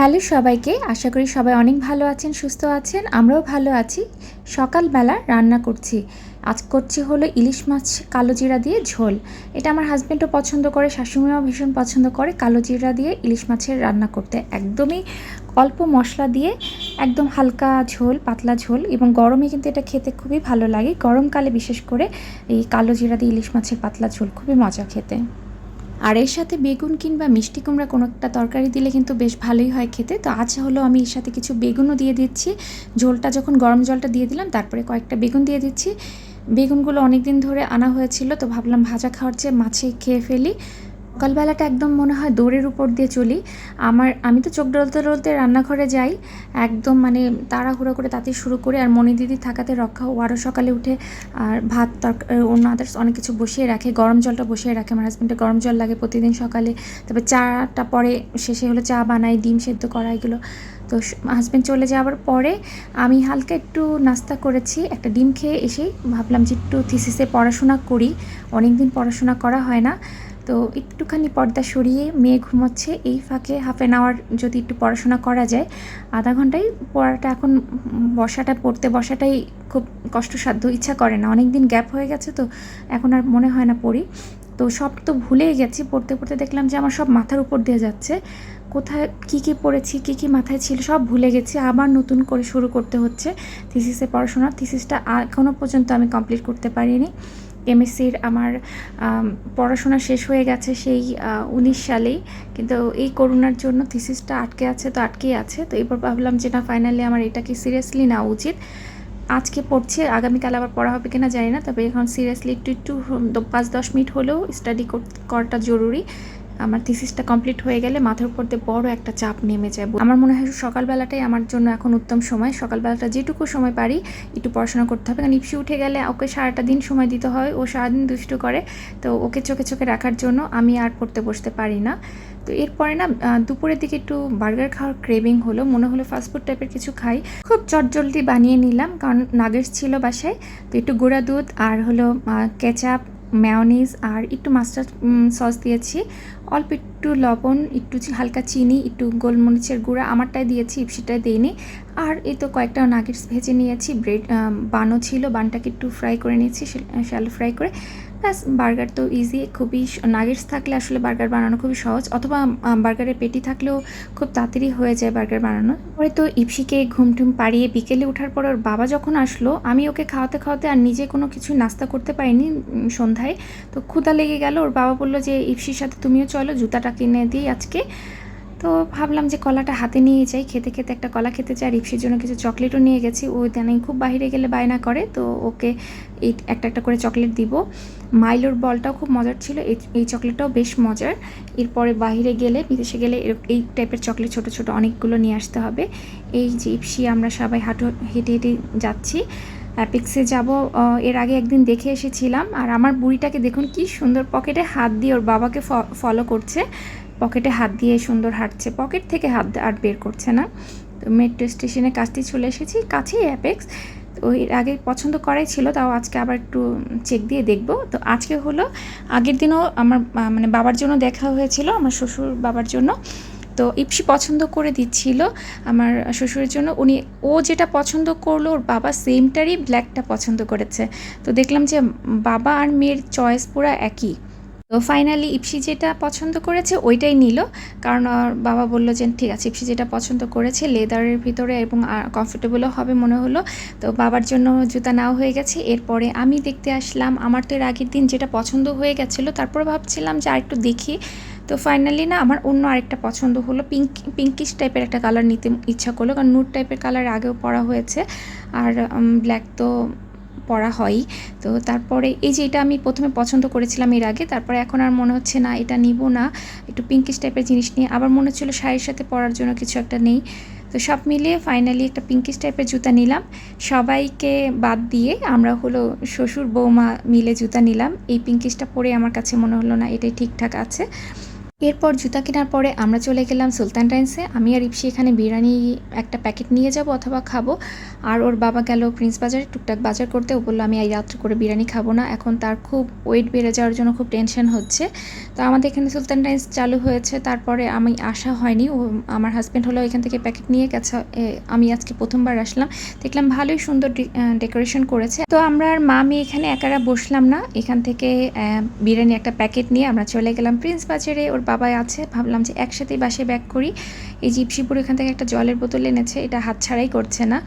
Hello সবাইকে, আশা করি সবাই অনেক ভালো আছেন, সুস্থ আছেন, আমরাও ভালো আছি। সকালবেলা রান্না করছি। আজ করছি হলো ইলিশ মাছ কালো জিরা দিয়ে ঝোল। এটা আমার হাজব্যান্ডও পছন্দ করে, শাশুড়িমাও ভীষণ পছন্দ করে কালো জিরা দিয়ে ইলিশ মাছের রান্না করতে। একদমই অল্প মশলা দিয়ে একদম হালকা ঝোল, পাতলা ঝোল এবং গরমে কিন্তু এটা খেতে খুবই ভালো লাগে। গরমকালে বিশেষ করে এই কালো জিরা দিয়ে ইলিশ মাছের পাতলা ঝোল খুবই মজা খেতে। আর এর সাথে বেগুন কিংবা মিষ্টি কুমড়া কোনো একটা তরকারি দিলে কিন্তু বেশ ভালোই হয় খেতে। তো আজ হলো আমি এর সাথে কিছু বেগুনও দিয়ে দিচ্ছি। ঝোলটা যখন গরম জলটা দিয়ে দিলাম, তারপরে কয়েকটা বেগুন দিয়ে দিচ্ছি। বেগুনগুলো অনেক দিন ধরে আনা হয়েছিল, তো ভাবলাম ভাজা খাওয়ার চেয়ে মাছে খেয়ে ফেলি। সকালবেলাটা একদম মনে হয় দৌড়ের উপর দিয়ে চলি। আমার, আমি তো চোখ ডলতে ডলতে রান্নাঘরে যাই, একদম মানে তাড়াহুড়ো করে তাতে শুরু করে আর মনি দিদি থাকাতে রক্ষা ও আরও সকালে উঠে আর ভাত অন্য আদার্স অনেক কিছু বসিয়ে রাখে, গরম জলটা বসিয়ে রাখে। আমার হাজব্যান্ডের গরম জল লাগে প্রতিদিন সকালে। তারপর চাটা পরে শেষে হলো চা বানাই, ডিম সেদ্ধ করা, এগুলো। তো হাজব্যান্ড চলে যাওয়ার পরে আমি হালকা একটু নাস্তা করেছি, একটা ডিম খেয়ে এসেই ভাবলাম যে একটু থিসিসে পড়াশোনা করি। অনেক দিন পড়াশোনা করা হয় না। তো একটুখানি পর্দা সরিয়ে মেয়ে ঘুমাচ্ছে, এই ফাঁকে হাফ অ্যান আওয়ার যদি একটু পড়াশোনা করা যায়, আধা ঘন্টায় পড়াটা এখন বসাটা, পড়তে বসাটাই খুব কষ্টসাধ্য, ইচ্ছা করে না। অনেক দিন গ্যাপ হয়ে গেছে তো, এখন আর মনে হয় না পড়ি। তো সব তো ভুলেই গেছি, পড়তে পড়তে দেখলাম যে আমার সব মাথার উপর দিয়ে যাচ্ছে। কোথায়, কী কী পড়েছি, কী কী মাথায় ছিল, সব ভুলে গেছি। আবার নতুন করে শুরু করতে হচ্ছে। থিসিসে পড়াশোনা থিসিসটা এখনও পর্যন্ত আমি কমপ্লিট করতে পারিনি। এমএসসির আমার পড়াশোনা শেষ হয়ে গেছে সেই উনিশ সালেই। কিন্তু এই করোনার জন্য থিসিসটা আটকে আছে তো আটকেই আছে। তো এবার ভাবলাম যে না ফাইনালি আমার এটাকে সিরিয়াসলি নেওয়া উচিত? আজকে পড়ছে, আগামীকাল আবার পড়া হবে কিনা জানি না। তবে এখন সিরিয়াসলি একটু একটু পাঁচ, দশ মিনিট হলেও স্টাডি করাটা জরুরি। আমার থিসিসটা কমপ্লিট হয়ে গেলে মাথার উপর দিয়ে বড় একটা চাপ নেমে যায়। আমার মনে হয় সকালবেলাটাই আমার জন্য এখন উত্তম সময়। সকালবেলাটা যেটুকু সময় পারি, একটু পড়াশোনা করতে হবে। কারণ ইপসি উঠে গেলে ওকে সারাটা দিন সময় দিতে হয়। ও সারাদিন দুষ্টু করে। তো ওকে চোখে চোখে রাখার জন্য আমি আর পড়তে বসতে পারি না। তো এরপরে না দুপুরের দিকে একটু বার্গার খাওয়ার ক্রেভিং হলো। মনে হলো ফাস্টফুড টাইপের কিছু খাই। খুব চটজলদি বানিয়ে নিলাম। কারণ নাগেটস ছিল বাসায়। তো একটু গুঁড়া দুধ আর হলো কেচাপ ম্যাওনিজ আর একটু মাস্টার্ড সস দিয়েছি। অল্প একটু লবণ, একটু হালকা চিনি, একটু গোলমরিচের গুঁড়া, আমারটাই দিয়েছি ইপসিটাই দিইনি। আর এই তো কয়েকটা নাগেটস ভেজে নিয়েছি ব্রেড বানও ছিল, বানটাকে একটু ফ্রাই করে নিয়েছি শ্যালো ফ্রাই করে। ব্যাস, বার্গার তো ইজি খুবই নাগেটস থাকলে আসলে বার্গার বানানো খুবই সহজ, অথবা বার্গারের পেটি থাকলেও খুব তাড়াতাড়ি হয়ে যায় বার্গার বানানো। পরে তো ইপসিকে ঘুম টুম পাড়িয়ে বিকেলে ওঠার পর ওর বাবা যখন আসলো, আমি ওকে খাওয়াতে খাওয়াতে আর নিজে কোনো কিছু নাস্তা করতে পারিনি সন্ধ্যায়। তো ক্ষুদা লেগে গেল, ওর বাবা বলল যে, ইপসির সাথে তুমিও চলো, জুতাটা কিনে দিই আজকে। তো ভাবলাম যে কলাটা হাতে নিয়ে যাই। খেতে খেতে একটা কলা খেতে চাই রিপসির জন্য কিছু চকলেটও নিয়ে গেছি। ও ইদানিং খুব বাইরে গেলে বায়না করে, তো ওকে এই একটা একটা করে চকলেট দিব। মাইলোর বলটাও খুব মজার ছিল, এই এই চকলেটটাও বেশ মজার। এরপরে বাইরে গেলে, বিদেশে গেলে এই টাইপের চকলেট ছোট ছোট অনেকগুলো নিয়ে আসতে হবে। এই যে ইপসি আমরা সবাই হাঁটু, হেঁটে হেঁটে যাচ্ছি। অ্যাপিক্সে যাব এর আগে একদিন দেখে এসেছিলাম। আর আমার বুড়িটাকে দেখুন কি সুন্দর পকেটে হাত দিয়ে ওর বাবাকে ফলো করছে। পকেটে হাত দিয়ে সুন্দর হাঁটছে। পকেট থেকে হাত আর বের করছে না। তো মেট্রো স্টেশনে কাছটি চলে এসেছি। কাছেই অ্যাপেক্স তো এর আগে পছন্দ করাই ছিল, তাও আজকে আবার একটু চেক দিয়ে দেখব। তো আজকে হলো, আগের দিনও আমার মানে বাবার জন্য দেখা হয়েছিল, আমার শ্বশুর বাবার জন্য। তো ইপসি পছন্দ করে দিচ্ছিল আমার শ্বশুরের জন্য। উনি, ও যেটা পছন্দ করল, ওর বাবা সেমটারই ব্ল্যাকটা পছন্দ করেছে। তো দেখলাম যে বাবা আর মেয়ের চয়েস পুরো একই। তো ফাইনালি ইপসি যেটা পছন্দ করেছে ওইটাই নিল। কারণ বাবা বলল যে, ঠিক আছে, ইপসি যেটা পছন্দ করেছে লেদারের ভিতরে এবং কমফোর্টেবলও হবে মনে হলো। তো বাবার জন্য জুতা নাও হয়ে গেছে। এরপরে আমি দেখতে আসলাম, আমার তো এর আগের দিন যেটা পছন্দ হয়ে গেছিল, তারপর ভাবছিলাম যে আরেকটু দেখি। তো ফাইনালি না, আমার অন্য আরেকটা পছন্দ হলো পিঙ্ক পিঙ্কিশ টাইপের একটা কালার নিতে ইচ্ছা করল, কারণ নুট টাইপের কালার আগেও পরা হয়েছে। আর ব্ল্যাক তো পরা হয়ই। তো তারপরে এই যে এটা আমি প্রথমে পছন্দ করেছিলাম এর আগে, তারপরে এখন আর মনে হচ্ছে না এটা নিব না। একটু পিঙ্কিশ টাইপের জিনিস নিয়ে আবার মনে হচ্ছিল শাড়ির সাথে পরার জন্য কিছু একটা নেই। তো সব মিলিয়ে ফাইনালি একটা পিঙ্কিশ টাইপের জুতা নিলাম। সবাইকে বাদ দিয়ে আমরা হলো শ্বশুর, বৌমা মিলে জুতা নিলাম। এই পিঙ্কিশটা পরে আমার কাছে মনে হলো না এটাই ঠিকঠাক আছে। এরপর জুতা কেনার পরে আমরা চলে গেলাম সুলতান টাইন্সে আমি আর ইপসি এখানে বিরিয়ানি একটা প্যাকেট নিয়ে যাব অথবা খাব। আর ওর বাবা গেল প্রিন্স বাজারে টুকটাক বাজার করতে। ও বলল, আমি এই রাত্রে করে বিরিয়ানি খাব না। এখন তার খুব ওয়েট বেড়ে যাওয়ার জন্য খুব টেনশন হচ্ছে। তো আমাদের এখানে সুলতান টাইন্স চালু হয়েছে। তারপরে আমি আসা হয়নি। ও আমার হাজব্যান্ড হলো এখান থেকে প্যাকেট নিয়ে গেছে। আমি আজকে প্রথমবার আসলাম। দেখলাম ভালোই সুন্দর ডেকোরেশন করেছে। তো আমরা আর মা, আমি এখানে একারা বসলাম না। এখান থেকে বিরিয়ানি একটা প্যাকেট নিয়ে আমরা চলে গেলাম প্রিন্স বাজারে। ওর বাবাই আছে, ভাবলাম যে একসাথেই বাসে ব্যাক করি। এই জিপসিপুর এখান থেকে একটা জলের বোতল এনেছে, এটা হাত ছাড়াই করছে না।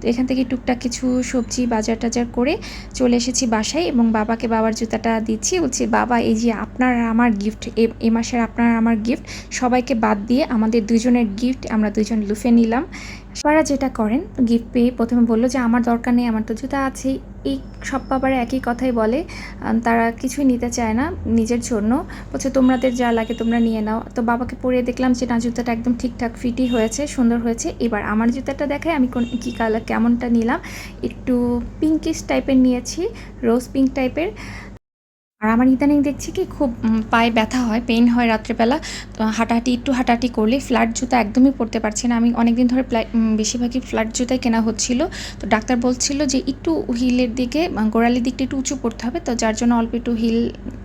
তো এখান থেকে টুকটাক কিছু সবজি বাজার টাজার করে চলে এসেছি বাসায় এবং বাবাকে বাবার জুতাটা দিচ্ছি। বলছি, বাবা, এই যে আপনার আমার গিফট এ মাসের আপনার আমার গিফট সবাইকে বাদ দিয়ে আমাদের দুজনের গিফট আমরা দুজন লুফে নিলাম। বাবারা যেটা করেন গিফট পেয়ে প্রথমে বলল যে, আমার দরকার নেই, আমার তো জুতা আছেই। এই সব বাবারা একই কথাই বলে। তারা কিছুই নিতে চায় না নিজের জন্য। বলছে, তোমাদের যা লাগে তোমরা নিয়ে নাও। তো বাবাকে পরিয়ে দেখলাম যে, না, জুতাটা একদম ঠিকঠাক ফিটই হয়েছে, সুন্দর হয়েছে। এবার আমার জুতাটা দেখায় আমি কোন, কী কালার কেমনটা নিলাম। একটু পিঙ্কিশ টাইপের নিয়েছি রোজ পিঙ্ক টাইপের আর আমার ইদানিং দেখছি কি খুব পায়ে ব্যথা হয় পেইন হয় রাত্রেবেলা, তো হাঁটাহাঁটি, একটু হাঁটাহাঁটি করলে ফ্ল্যাট জুতা একদমই পরতে পারছি না। আমি অনেকদিন ধরে বেশিরভাগই ফ্ল্যাট জুতাই কেনা হচ্ছিল। তো ডাক্তার বলছিল যে একটু হিলের দিকে গোড়ালির দিকটা একটু উঁচু পড়তে হবে, তো যার জন্য অল্প একটু হিল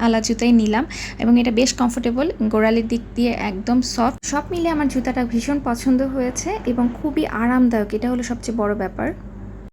আলা জুতাই নিলাম এবং এটা বেশ কমফোর্টেবল গোড়ালির দিক দিয়ে একদম সফট সব মিলে আমার জুতাটা ভীষণ পছন্দ হয়েছে এবং খুবই আরামদায়ক, এটা হলো সবচেয়ে বড় ব্যাপার।